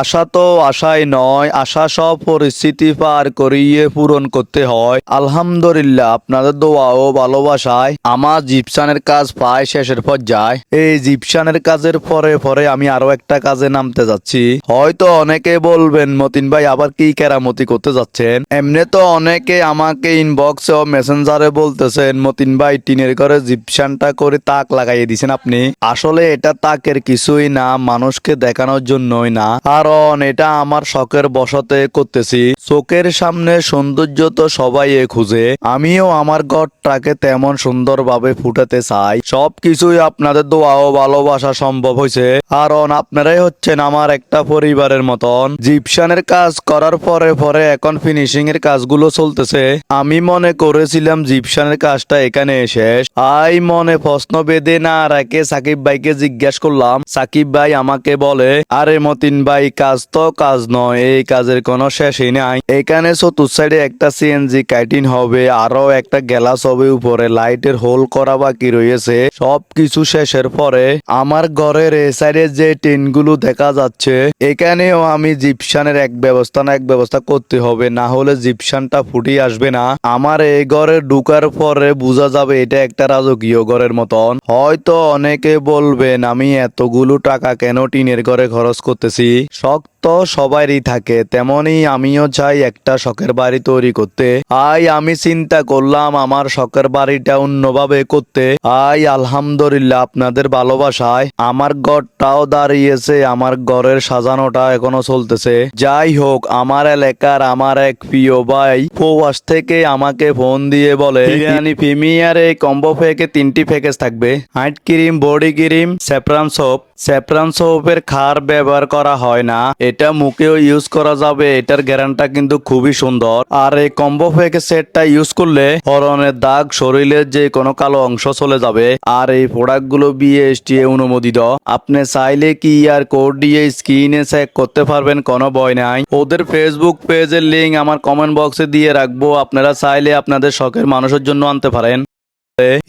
আশা তো আশাই নয়, আশা সব পরিস্থিতি পার করিয়ে পূরণ করতে হয়। আলহামদুলিল্লাহ, আপনাদের দোয়া ও ভালোবাসায়। আমার জিপসানের কাজ প্রায় শেষের পর্যায়ে এই জিপসানের কাজের পরে পরে আমি আরও একটা কাজে নামতে যাচ্ছি। হয়তো অনেকে বলবেন, মতিন ভাই, আবার কি কেরামতি করতে যাচ্ছেন? এমনি তো অনেকে আমাকে ইনবক্সে ও মেসেঞ্জারে বলতেছেন, মতিন ভাই, টিনের ঘরে জিপসানটা করে তাক লাগাইয়ে দিছেন আপনি। আসলে এটা তাকের কিছুই না, মানুষকে দেখানোর জন্যই না। কারণ এটা আমার শখের বসতে করতেছি। চোখের সামনে সৌন্দর্য তো সবাই এ খুঁজে। আমিও আমার ঘরটাকে তেমন সুন্দরভাবে ফুটাতে চাই। সবকিছুই আপনাদের দোয়া ও ভালোবাসা সম্ভব হয়েছে। কারণ আপনারাই হচ্ছেন আমার একটা পরিবারের মতন। জিপসানের কাজ করার পরে পরে এখন ফিনিশিং এর কাজগুলো চলতেছে। আমি মনে করেছিলাম জিপসানের কাজটা এখানে শেষ। আই মনে প্রশ্ন বেঁধে না রাখে সাকিব ভাইকে জিজ্ঞেস করলাম। সাকিব ভাই আমাকে বলে, আরে মতিন ভাই কাজ তো কাজ নয়, এই কাজের কোনো শেষই নাই। এখানে চতুর সাইডে একটা সিএনজি কাইটিন হবে, আরও একটা গ্যালাস হবে উপরে, লাইটের হোল করা বাকি রয়েছে। সবকিছু শেষের পরে আমার ঘরের এ সাইডে যে টিনগুলো দেখা যাচ্ছে, এখানেও আমি জিপসানের এক ব্যবস্থা না এক ব্যবস্থা করতে হবে, না হলে জিপসানটা ফুটিয়ে আসবে না। আমার এই ঘরে ঢুকার পরে বোঝা যাবে এটা একটা রাজকীয় ঘরের মতন। হয়তো অনেকে বলবেন, আমি এতগুলো টাকা কেন টিনের ঘরে খরচ করতেছি? şok তো সবারই থাকে। তেমনই আমিও চাই একটা শখের বাড়ি তৈরি করতে। আই আমি চিন্তা করলাম আমার শখের বাড়িটা অন্যভাবে করতে। আই আলহামদুলিল্লাহ আপনাদের ভালোবাসায়। আমার ঘরটাও দাঁড়িয়েছে, আমার ঘরের সাজানোটা এখনও চলতেছে। যাই হোক, আমার এলাকার আমার এক প্রিয় ভাই প্রবাস থেকে আমাকে ফোন দিয়ে বলে, বিরিয়ানি প্রিমিয়ারে কম্বো ফেকে তিনটি প্যাকেজ থাকবে। White cream, body cream, saffron soap. Saffron সোপের খার ব্যবহার করা হয় না এটা মুখেও ইউজ করা যাবে। এটার গ্যারান্টা কিন্তু খুবই সুন্দর। আর এই কম্বো প্যাকে সেটটা ইউজ করলে হরণের দাগ শরীরের যে কোনো কালো অংশ চলে যাবে। আর এই প্রোডাক্টগুলো বিএসটিএ অনুমোদিত। আপনি চাইলে কি আর কোড দিয়ে স্ক্রিনে চেক করতে পারবেন, কোনো ভয় নাই। ওদের ফেসবুক পেজের লিঙ্ক আমার কমেন্ট বক্সে দিয়ে রাখব। আপনারা চাইলে আপনাদের শখের মানুষের জন্য আনতে পারেন।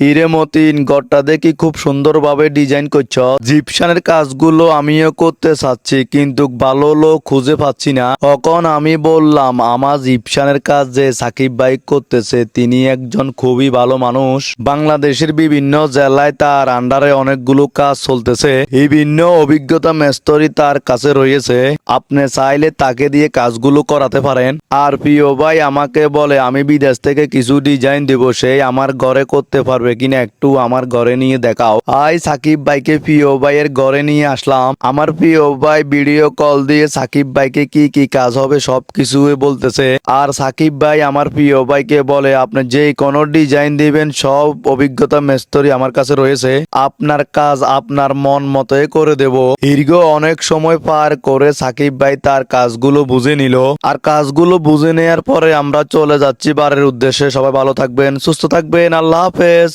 হিরে মতিন গড়টা দেখি খুব সুন্দরভাবে ডিজাইন করছ। জিপসানের কাজগুলো আমিও করতে চাচ্ছি, কিন্তু ভালো লোক খুঁজে পাচ্ছি না। তখন আমি বললাম, আমার জিপসানের কাজ যে সাকিব ভাই করতেছে, তিনি একজন খুবই ভালো মানুষ। বাংলাদেশের বিভিন্ন জেলায় তার আন্ডারে অনেকগুলো কাজ চলতেছে। বিভিন্ন অভিজ্ঞতা মেস্তরি তার কাছে রয়েছে। আপনি চাইলে তাকে দিয়ে কাজগুলো করাতে পারেন। আর প্রিয় ভাই আমাকে বলে, আমি বিদেশ থেকে কিছু ডিজাইন দেব, সেই আমার ঘরে করতে পারবে কিনা একটু আমার ঘরে নিয়ে দেখাও। আই সাকিব ভাইকে প্রিয় ভাইয়ের ঘরে নিয়ে আসলাম। আমার প্রিয় ভাই ভিডিও কল দিয়ে সাকিব ভাইকে কি কি কাজ হবে সব কিছু বলতেছে। আর সাকিব ভাই আমার প্রিয় ভাইকে বলে, আপনি যে কোনো ডিজাইন দিবেন, সব অভিজ্ঞতা মেস্তরি আমার কাছে রয়েছে। আপনার কাজ আপনার মন মতোই করে দেব। দীর্ঘ অনেক সময় পার করে সাকিব ভাই তার কাজগুলো বুঝে নিল। আর কাজগুলো বুঝে নেয়ার পরে আমরা চলে যাচ্ছি বাড়ির উদ্দেশ্যে। সবাই ভালো থাকবেন, সুস্থ থাকবেন। আল্লাহ হাফেজ